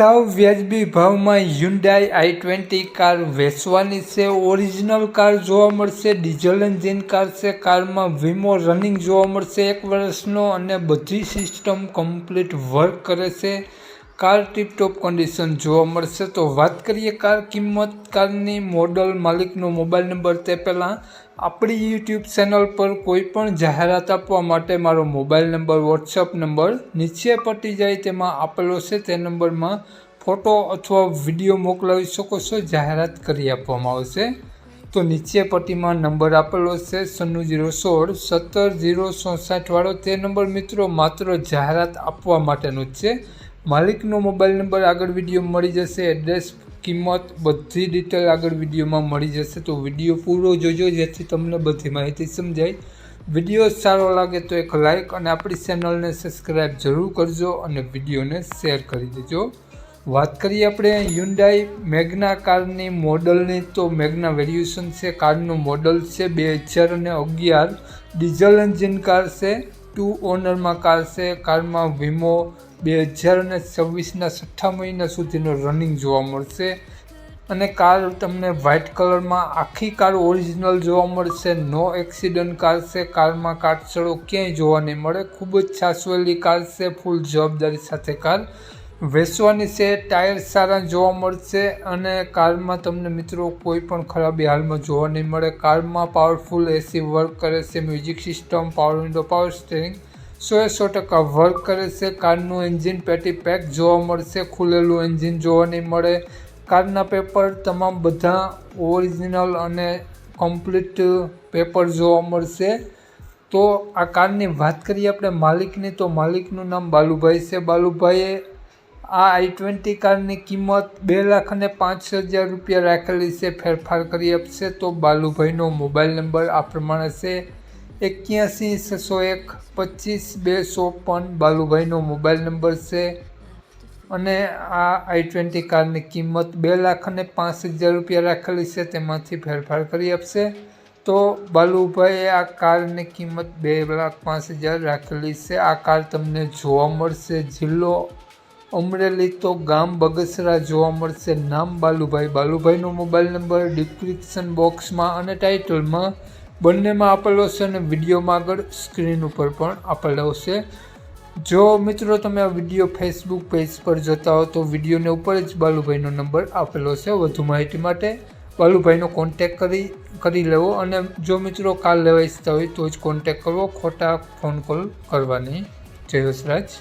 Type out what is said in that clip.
સાવ વ્યાજબી ભાવમાં હ્યુન્ડાઈ આઈ ટ્વેન્ટી કાર વેચવાની છે. ઓરિજિનલ કાર જોવા મળશે. ડીઝલ એન્જિન કાર છે. કારમાં વીમો રનિંગ જોવા મળશે. એક વર્ષનો અને બધી સિસ્ટમ કમ્પ્લીટ વર્ક કરે છે. કાર ટીપટોપ કન્ડિશન જોવા મળશે તો વાત કરીએ કાર કિંમત, કારની મોડલ માલિકનો મોબાઈલ નંબર તે પહેલાં. આપણી યુટ્યુબ ચેનલ પર કોઈ પણ જાહેરાત આપવા માટે મારો મોબાઈલ નંબર વોટ્સઅપ નંબર નીચે પટી જાય તેમાં આપેલો છે. તે નંબરમાં ફોટો અથવા વીડિયો મોકલાવી શકો છો. જાહેરાત કરી આપવામાં આવશે. તો નીચે પટ્ટીમાં નંબર આપેલો છે. સન્નું જીરો સોળ, સત્તર જીરો ચોસાઠવાળો તે નંબર મિત્રો માત્ર જાહેરાત આપવા માટેનો જ છે. માલિકનો મોબાઈલ નંબર આગળ વીડિયો મળી જશે એડ્રેસ કિંમત, બધી ડિટેલ આગળ વિડીયોમાં મળી જશે. તો વીડિયો પૂરો જોજો, જેથી તમને બધી માહિતી સમજાય. વીડિયો સારો લાગે તો એક લાઇક અને આપણી ચેનલને સબસ્ક્રાઈબ જરૂર કરજો અને વિડીયોને શેર કરી દેજો. વાત કરીએ આપણે યુન્ડાઈ મેઘના કારની મોડલની તો મેઘના વેરિએશન છે કારનું મોડલ છે બે હજાર અને અગિયાર. ડીઝલ એન્જિન કાર છે. ટુ ઓનરમાં કાર છે કારમાં વીમો બે હજાર અને છવ્વીસના છઠ્ઠા મહિના સુધીનો રનિંગ જોવા મળશે અને કાર તમને વ્હાઇટ કલરમાં આખી કાર ઓરિજિનલ જોવા મળશે. નો એક્સિડન્ટ કાર છે કારમાં કાટછડો ક્યાંય જોવા નહીં મળે. ખૂબ જ છાસવેલી કાર છે ફૂલ જવાબદારી સાથે કાર વેચવાની છે, ટાયર સારા જોવા મળશે અને કારમાં તમને મિત્રો કોઈ પણ ખરાબી હાલમાં જોવા નહીં મળે. કારમાં પાવરફુલ એસી વર્ક કરે છે music system power window power steering સો એ સો ટકા વર્ક કરે છે. કારનું એન્જિન પેટી પેક જોવા મળશે, ખુલેલું એન્જિન જોવા નહીં મળે. કારના પેપર તમામ બધા ઓરિજિનલ અને કમ્પ્લીટ પેપર જોવા મળશે. તો આ કારની વાત કરીએ આપણે માલિકની, તો માલિકનું નામ બાલુભાઈ છે. બાલુભાઈએ આ આઈ ટ્વેન્ટી કારની કિંમત બે લાખ અને પાંચ હજાર રૂપિયા રાખેલી છે. ફેરફાર કરી આપશે તો બાલુભાઈનો મોબાઈલ નંબર આ પ્રમાણે છે. એક્યાસી, છસો એક, પચીસ બે ચોપન બાલુભાઈનો મોબાઈલ નંબર છે. અને આ આઈ ટ્વેન્ટી કારની કિંમત બે લાખ અને પાંચ હજાર રૂપિયા રાખેલી છે. તેમાંથી ફેરફાર કરી આપશે તો બાલુભાઈએ આ કારની કિંમત બે લાખ પાંચ હજાર રાખેલી છે. આ કાર તમને જોવા મળશે. જિલ્લો અમરેલી તો ગામ બગસરા જોવા મળશે. નામ બાલુભાઈ. બાલુભાઈનો મોબાઈલ નંબર ડિસ્ક્રિપ્શન બોક્સમાં અને ટાઇટલમાં બંનેમાં આપેલો છે અને વિડીયોમાં આગળ સ્ક્રીન ઉપર પણ આપેલો છે. જો મિત્રો તમે આ વીડિયો ફેસબુક પેજ પર જોતા હો તો વિડીયોને ઉપર જ બાલુભાઈનો નંબર આપેલો છે. વધુ માહિતી માટે બાલુભાઈનો કોન્ટેક કરી કરી લેવો અને જો મિત્રો કાલ લેવા ઈચ્છતા હોય તો જ કોન્ટેક કરવો. ખોટા ફોન કોલ કરવાની. જય વસરાજ